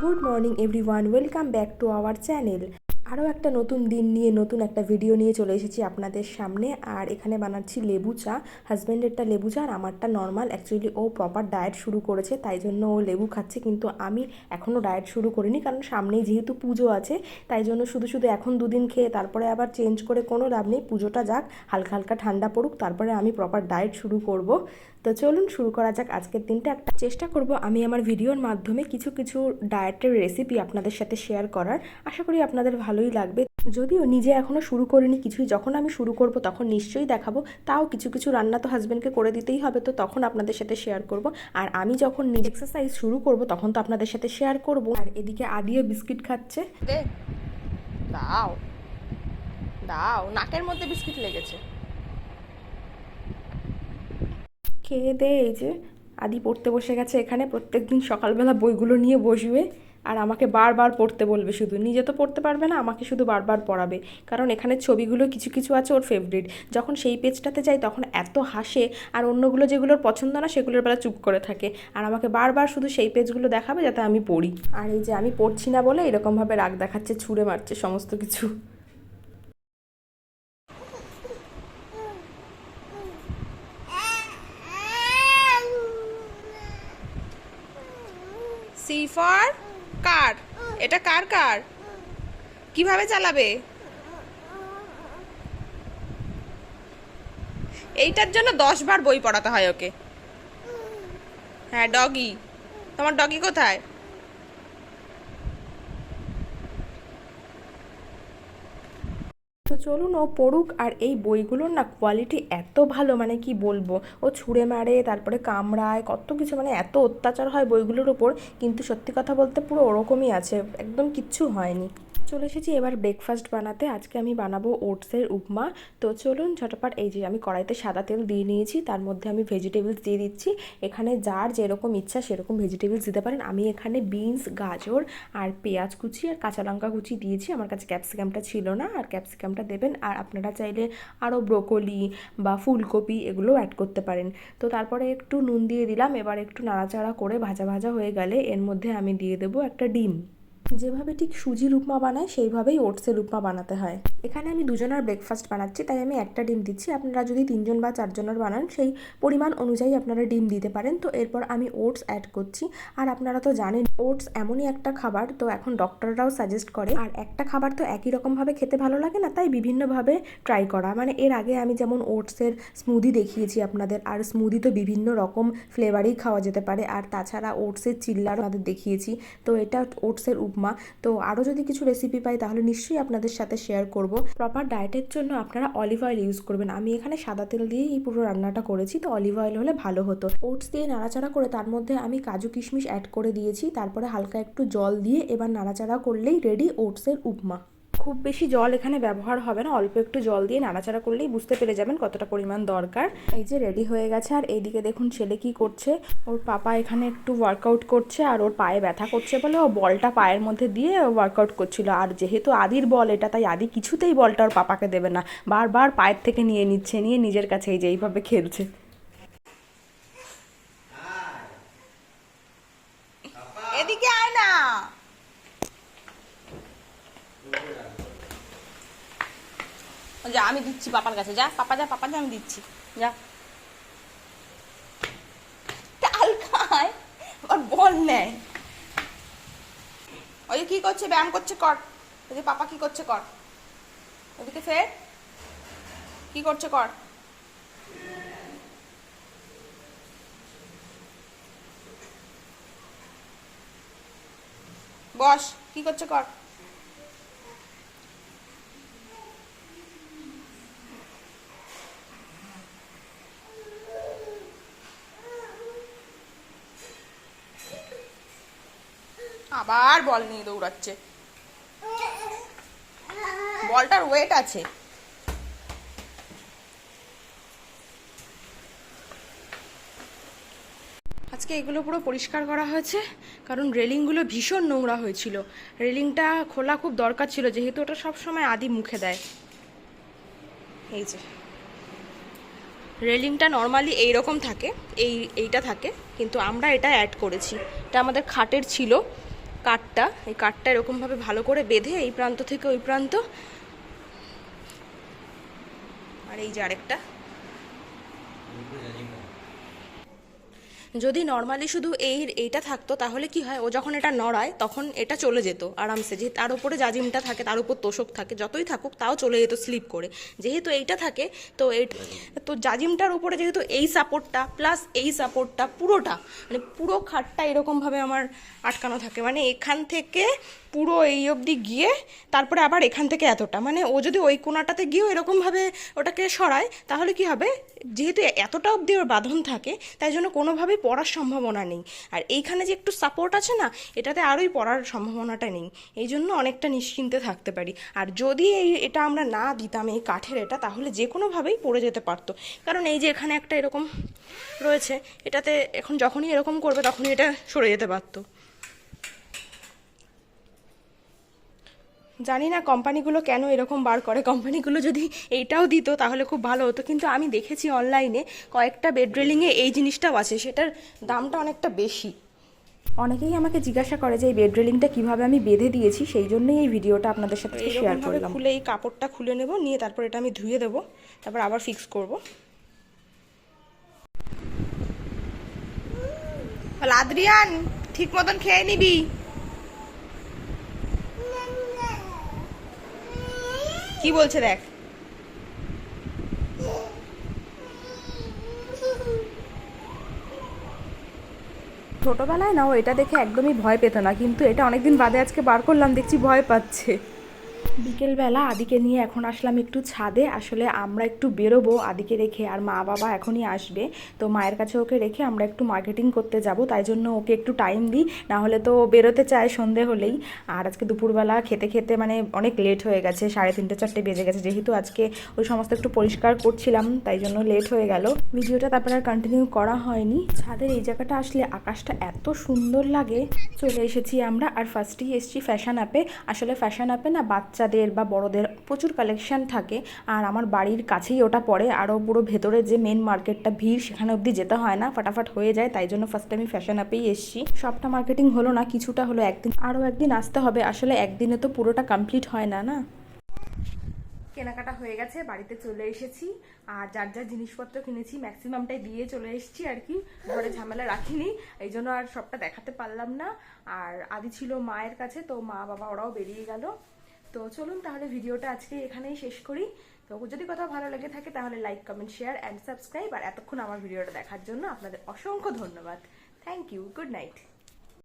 Good morning everyone, welcome back to our channel. আরও একটা নতুন দিন নিয়ে নতুন একটা ভিডিও নিয়ে চলে এসেছি আপনাদের সামনে আর এখানে বানাচ্ছি লেবু চা হাজব্যান্ডেরটা লেবু চা আর আমারটা নর্মাল অ্যাকচুয়ালি ও প্রপার ডায়েট শুরু করেছে তাই জন্য ও লেবু খাচ্ছে কিন্তু আমি এখনও ডায়েট শুরু করিনি কারণ সামনেই যেহেতু পুজো আছে তাই জন্য শুধু শুধু এখন দুদিন খেয়ে তারপরে আবার চেঞ্জ করে কোনো লাভ নেই পুজোটা যাক হালকা হালকা ঠান্ডা পড়ুক তারপরে আমি প্রপার ডায়েট শুরু করব তো চলুন শুরু করা যাক আজকের দিনটা একটা চেষ্টা করব আমি আমার ভিডিওর মাধ্যমে কিছু কিছু ডায়েটের রেসিপি আপনাদের সাথে শেয়ার করার আশা করি আপনাদের ভালো ভালোই লাগবে যদিও নিজে এখনও শুরু করিনি কিছুই যখন আমি শুরু করব তখন নিশ্চয়ই দেখাবো তাও কিছু কিছু রান্না তো হাজব্যান্ডকে করে দিতেই হবে তো তখন আপনাদের সাথে শেয়ার করব আর আমি যখন নিজ এক্সারসাইজ শুরু করব তখন তো আপনাদের সাথে শেয়ার করব আর এদিকে আদিও বিস্কিট খাচ্ছে দাও দাও নাকের মধ্যে বিস্কিট লেগেছে খেয়ে দে এই যে আদি পড়তে বসে গেছে এখানে প্রত্যেকদিন সকালবেলা বইগুলো নিয়ে বসবে আর আমাকে বারবার পড়তে বলবে শুধু নিজে তো পড়তে পারবে না আমাকে শুধু বারবার পড়াবে কারণ এখানে ছবিগুলো কিছু কিছু আছে ওর ফেভারিট যখন সেই পেজটাতে যাই তখন এত হাসে আর অন্যগুলো যেগুলোর পছন্দ না সেগুলোর বেলা চুপ করে থাকে আর আমাকে বারবার শুধু সেই পেজগুলো দেখাবে যাতে আমি পড়ি আর এই যে আমি পড়ছি না বলে এরকমভাবে রাগ দেখাচ্ছে ছুঁড়ে মারছে সমস্ত কিছু See for কার এটা কার কার কিভাবে চালাবে এইটার জন্য দশ বার বই পড়াতে হয় ওকে হ্যাঁ ডগি তোমার ডগি কোথায় চলুন ও পড়ুক আর এই বইগুলোর না কোয়ালিটি এত ভালো মানে কি বলবো ও ছুঁড়ে মারে তারপরে কামড়ায় কত কিছু মানে এত অত্যাচার হয় বইগুলোর ওপর কিন্তু সত্যি কথা বলতে পুরো ওরকমই আছে একদম কিচ্ছু হয়নি চলে এসেছি এবার ব্রেকফাস্ট বানাতে আজকে আমি বানাবো ওটসের উপমা তো চলুন ঝটপাট এই যে আমি কড়াইতে সাদা তেল দিয়ে নিয়েছি তার মধ্যে আমি ভেজিটেবলস দিয়ে দিচ্ছি এখানে যার যেরকম ইচ্ছা সেরকম ভেজিটেবলস দিতে পারেন আমি এখানে বিনস গাজর আর পেঁয়াজ কুচি আর কাঁচা লঙ্কা কুচি দিয়েছি আমার কাছে ক্যাপসিকামটা ছিল না আর ক্যাপসিকামটা দেবেন আর আপনারা চাইলে আরও ব্রোকলি বা ফুলকপি এগুলো অ্যাড করতে পারেন তো তারপরে একটু নুন দিয়ে দিলাম এবার একটু নাড়াচাড়া করে ভাজা ভাজা হয়ে গেলে এর মধ্যে আমি দিয়ে দেবো একটা ডিম যেভাবে ঠিক সুজির উপমা বানায় সেইভাবেই ওটসের উপমা বানাতে হয় এখানে আমি দুজনের ব্রেকফাস্ট বানাচ্ছি তাই আমি একটা ডিম দিচ্ছি আপনারা যদি তিনজন বা চারজনের বানান সেই পরিমাণ অনুযায়ী আপনারা ডিম দিতে পারেন তো এরপর আমি ওটস অ্যাড করছি আর আপনারা তো জানেন ওটস এমনই একটা খাবার তো এখন ডক্টররাও সাজেস্ট করে আর একটা খাবার তো একই রকমভাবে খেতে ভালো লাগে না তাই বিভিন্নভাবে ট্রাই করা মানে এর আগে আমি যেমন ওটসের স্মুদি দেখিয়েছি আপনাদের আর স্মুদি তো বিভিন্ন রকম ফ্লেভারেই খাওয়া যেতে পারে আর তাছাড়া ওটসের চিল্লার দেখিয়েছি তো এটা ওটসের উপ উপমা তো আরও যদি কিছু রেসিপি পাই তাহলে নিশ্চয়ই আপনাদের সাথে শেয়ার করব প্রপার ডায়েটের জন্য আপনারা অলিভ অয়েল ইউজ করবেন আমি এখানে সাদা তেল দিয়ে এই পুরো রান্নাটা করেছি তো অলিভ অয়েল হলে ভালো হতো ওটস দিয়ে নাড়াচাড়া করে তার মধ্যে আমি কাজু কিশমিশ অ্যাড করে দিয়েছি তারপরে হালকা একটু জল দিয়ে এবার নাড়াচাড়া করলেই রেডি ওটসের উপমা খুব বেশি জল এখানে ব্যবহার হবে না অল্প একটু জল দিয়ে নাড়াচাড়া করলেই বুঝতে পেরে যাবেন কতটা পরিমাণ দরকার এই যে রেডি হয়ে গেছে আর এইদিকে দেখুন ছেলে কি করছে ওর পাপা এখানে একটু ওয়ার্কআউট করছে আর ওর পায়ে ব্যথা করছে বলে ও বলটা পায়ের মধ্যে দিয়ে ওয়ার্কআউট করছিল আর যেহেতু আদির বল এটা তাই আদি কিছুতেই বলটা ওর পাপাকে দেবে না বারবার পায়ের থেকে নিয়ে নিচ্ছে নিয়ে নিজের কাছে এই যে এইভাবে খেলছে এদিকে আয় না যা আমি দিচ্ছি পাপার কাছে যা পাপা যা পাপা যা আমি দিচ্ছি যা খায় আর বল নেয় ওই কি করছে ব্যায়াম করছে কর ওই পাপা কি করছে কর ওদিকে ফের কি করছে কর বস কি করছে কর আবার বল নিয়ে দৌড়াচ্ছে বলটার ওয়েট আছে আজকে এগুলো পুরো পরিষ্কার করা হয়েছে কারণ রেলিংগুলো ভীষণ নোংরা হয়েছিল রেলিংটা খোলা খুব দরকার ছিল যেহেতু ওটা সবসময় আদি মুখে দেয় এই যে রেলিংটা নর্মালি রকম থাকে এই এইটা থাকে কিন্তু আমরা এটা অ্যাড করেছি এটা আমাদের খাটের ছিল কাঠটা এই কাঠটা এরকমভাবে ভালো করে বেঁধে এই প্রান্ত থেকে ওই প্রান্ত আর এই যে আরেকটা যদি নর্মালি শুধু এই এইটা থাকতো তাহলে কি হয় ও যখন এটা নড়ায় তখন এটা চলে যেত আরামসে যে তার উপরে জাজিমটা থাকে তার উপর তোষক থাকে যতই থাকুক তাও চলে যেত স্লিপ করে যেহেতু এইটা থাকে তো এই তো জাজিমটার উপরে যেহেতু এই সাপোর্টটা প্লাস এই সাপোর্টটা পুরোটা মানে পুরো খাটটা এরকমভাবে আমার আটকানো থাকে মানে এখান থেকে পুরো এই অবধি গিয়ে তারপরে আবার এখান থেকে এতটা মানে ও যদি ওই কোনাটাতে গিয়েও এরকমভাবে ওটাকে সরায় তাহলে কি হবে যেহেতু এতটা অবধি ওর বাঁধন থাকে তাই জন্য কোনোভাবেই পড়ার সম্ভাবনা নেই আর এইখানে যে একটু সাপোর্ট আছে না এটাতে আরোই পড়ার সম্ভাবনাটা নেই এই জন্য অনেকটা নিশ্চিন্তে থাকতে পারি আর যদি এই এটা আমরা না দিতাম এই কাঠের এটা তাহলে যে কোনোভাবেই পড়ে যেতে পারতো কারণ এই যে এখানে একটা এরকম রয়েছে এটাতে এখন যখনই এরকম করবে তখনই এটা সরে যেতে পারতো জানি না কোম্পানিগুলো কেন এরকম বার করে কোম্পানিগুলো যদি এইটাও দিত তাহলে খুব ভালো হতো কিন্তু আমি দেখেছি অনলাইনে কয়েকটা বেড রেলিংয়ে এই জিনিসটাও আছে সেটার দামটা অনেকটা বেশি অনেকেই আমাকে জিজ্ঞাসা করে যে এই বেড রেলিংটা কীভাবে আমি বেঁধে দিয়েছি সেই জন্যই এই ভিডিওটা আপনাদের সাথে শেয়ার করে খুলে এই কাপড়টা খুলে নেব নিয়ে তারপর এটা আমি ধুয়ে দেবো তারপর আবার ফিক্স করব লাদ্রিয়ান ঠিক মতন খেয়ে নিবি কি বলছে দেখ ছোটবেলায় না ও এটা দেখে একদমই ভয় পেত না কিন্তু এটা অনেকদিন বাদে আজকে বার করলাম দেখছি ভয় পাচ্ছে বিকেলবেলা আদিকে নিয়ে এখন আসলাম একটু ছাদে আসলে আমরা একটু বেরোবো আদিকে রেখে আর মা বাবা এখনই আসবে তো মায়ের কাছে ওকে রেখে আমরা একটু মার্কেটিং করতে যাব তাই জন্য ওকে একটু টাইম দিই না হলে তো বেরোতে চায় সন্ধে হলেই আর আজকে দুপুরবেলা খেতে খেতে মানে অনেক লেট হয়ে গেছে সাড়ে তিনটে চারটে বেজে গেছে যেহেতু আজকে ওই সমস্ত একটু পরিষ্কার করছিলাম তাই জন্য লেট হয়ে গেল ভিডিওটা তারপরে আর কন্টিনিউ করা হয়নি ছাদের এই জায়গাটা আসলে আকাশটা এত সুন্দর লাগে চলে এসেছি আমরা আর ফার্স্টেই এসেছি ফ্যাশন অ্যাপে আসলে ফ্যাশন অ্যাপে না বাচ্চা বাচ্চাদের বা বড়দের প্রচুর কালেকশান থাকে আর আমার বাড়ির কাছেই ওটা পড়ে আরও পুরো ভেতরে যে মেন মার্কেটটা ভিড় সেখানে অবধি যেতে হয় না ফাটাফাট হয়ে যায় তাই জন্য ফার্স্ট আমি ফ্যাশন আপেই এসেছি সবটা মার্কেটিং হলো না কিছুটা হলো একদিন আরও একদিন আসতে হবে আসলে একদিনে তো পুরোটা কমপ্লিট হয় না না কেনাকাটা হয়ে গেছে বাড়িতে চলে এসেছি আর যার যা জিনিসপত্র কিনেছি ম্যাক্সিমামটাই দিয়ে চলে এসেছি আর কি ঘরে ঝামেলা রাখিনি এই জন্য আর সবটা দেখাতে পারলাম না আর আদি ছিল মায়ের কাছে তো মা বাবা ওরাও বেরিয়ে গেল তো চলুন তাহলে ভিডিওটা আজকে এখানেই শেষ করি তো যদি কোথাও ভালো লেগে থাকে তাহলে like comment share and subscribe আর এতক্ষণ আমার ভিডিওটা দেখার জন্য আপনাদের অসংখ্য ধন্যবাদ থ্যাংক ইউ গুড নাইট